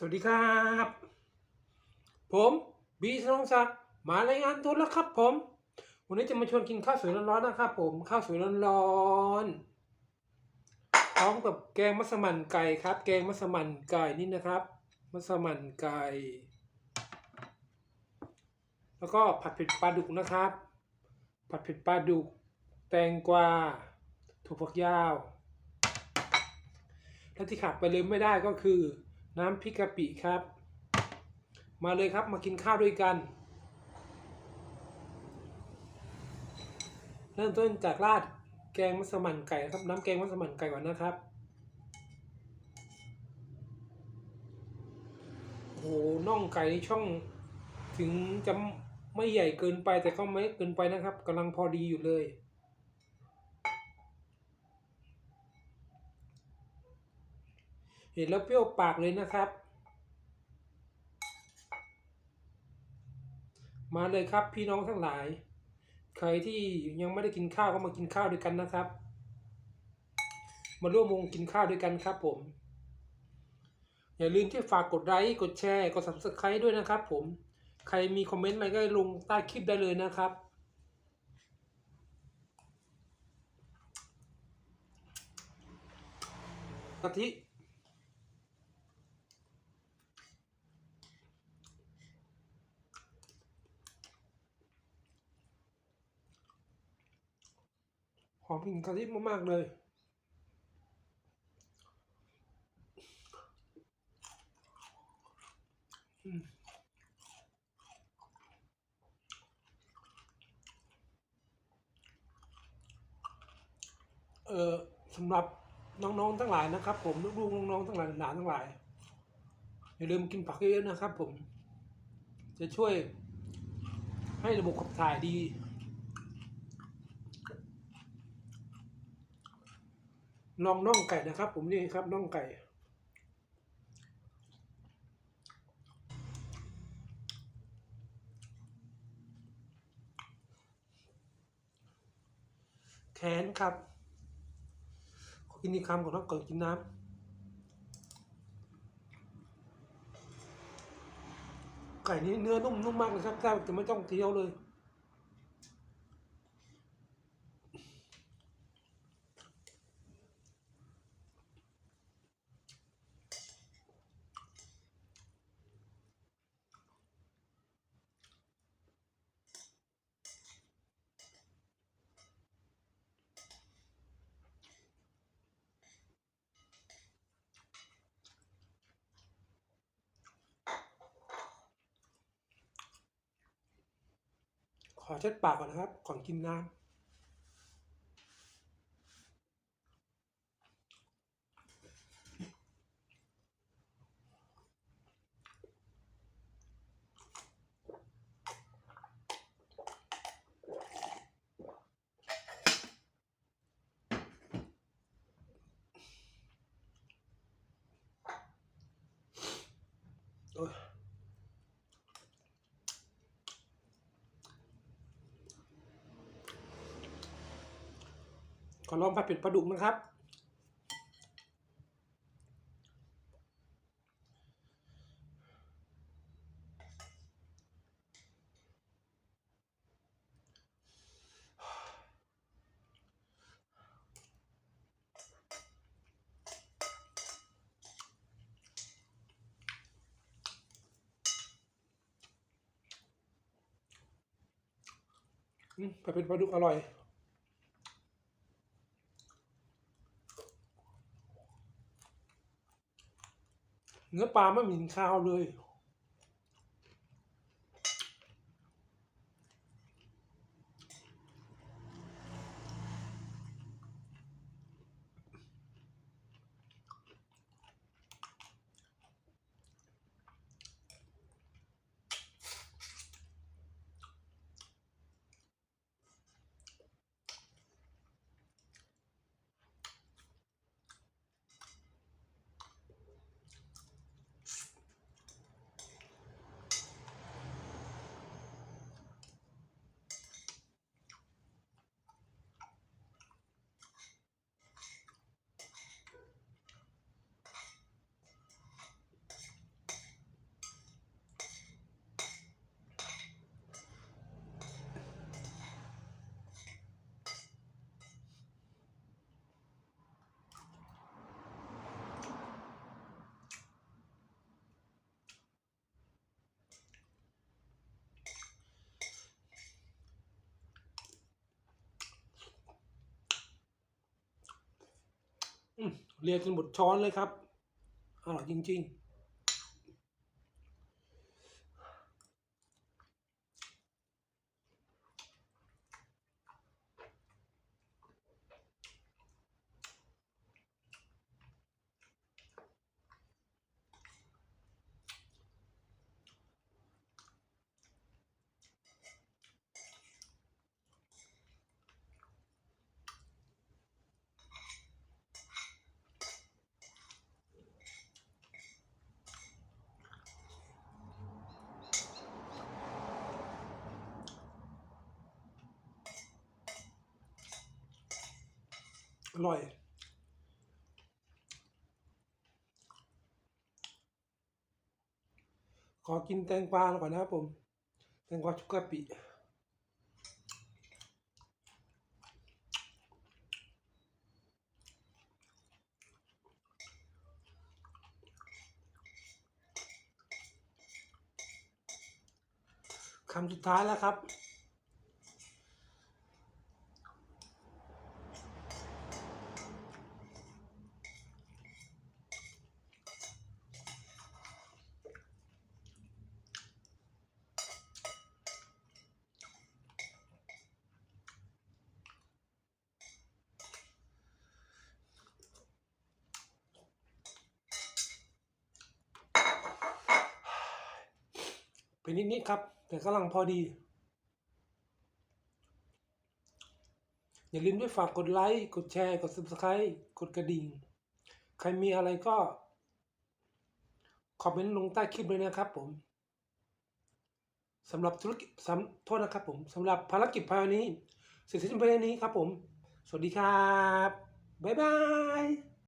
สวัสดีครับ ผมบีชนงศักดิ์มารายงานตัวแล้วครับผม วันนี้จะมาชวนกินข้าวสวยร้อนๆนะครับผมข้าวสวยร้อนๆพร้อมกับแกงมัสมั่นไก่ครับ แกงมัสมั่นไก่นี่นะครับ มัสมั่นไก่ แล้วก็ผัดเผ็ดปลาดุกนะครับ ผัดเผ็ดปลาดุก แตงกวาถั่วฝักยาว และที่ขาดไปเลยไม่ได้ก็คือ น้ำพริกกะปิครับ มาเลยครับมากินข้าวด้วยกัน เริ่มต้นจากราดแกงมัสมั่นไก่ครับ น้ำแกงมัสมั่นไก่ก่อนนะครับโหน่องไก่ในช่องถึงจะไม่ใหญ่เกินไปแต่ก็ไม่เกินไปนะครับกำลังพอดีอยู่เลย เห็นแล้วเปรี้ยวปากเลยนะครับ มาเลยครับพี่น้องทั้งหลาย ใครที่ยังไม่ได้กินข้าวก็มากินข้าวด้วยกันนะครับ มาร่วมวงกินข้าวด้วยกันครับ ผม อย่าลืมที่ฝากกดไลค์กดแชร์กด subscribe ด้วยนะครับ ผม ใครมีคอมเมนต์อะไรก็ลงใต้คลิปได้เลยนะครับกะทิ หอมกลิ่นกะทิมากๆเลยอืมเออสำหรับน้องๆทั้งหลายนะครับ ผมลูกๆน้องๆทั้งหลายหลานทั้งหลายอย่าลืมกินผักเยอะๆนะครับ ผม จะช่วยให้ระบบขับถ่ายดี ลองน่องไก่นะครับ ผมนี่ครับน่องไก่ แขนครับขอกินอีกคำก่อนนะก่อนกินน้ำไก่นี้เนื้อนุ่มนุ่มมากเลยครับแทบจะไม่ต้องเคี้ยวเลย ขอเช็ดปากก่อนนะครับ ก่อนกินน้ำ ขอลองผัดเผ็ดปลาดุกนะครับ ผัดเผ็ดปลาดุกอร่อย เนื้อปลาไม่มีข้าวเลย อ เรียกจนหมดช้อนเลยครับ อร่อยจริง ๆ อร่อย ขอกินแตงกวาก่อนนะครับผม แตงกวาชุกกะปิคำสุดท้ายแล้วครับ เป็นนิดๆครับ แต่กำลังพอดี อย่าลืมด้วยฝากกดไลค์ กดแชร์ กด subscribe กดกระดิ่ง ใครมีอะไรก็ คอมเมนต์ลงใต้คลิปเลยนะครับผมสำหรับธุรกิจสำโทษนะครับผมสำหรับภารกิจภายในนี้เสร็จสิ้นภายในนี้ครับผม สวัสดีครับ บ๊ายบาย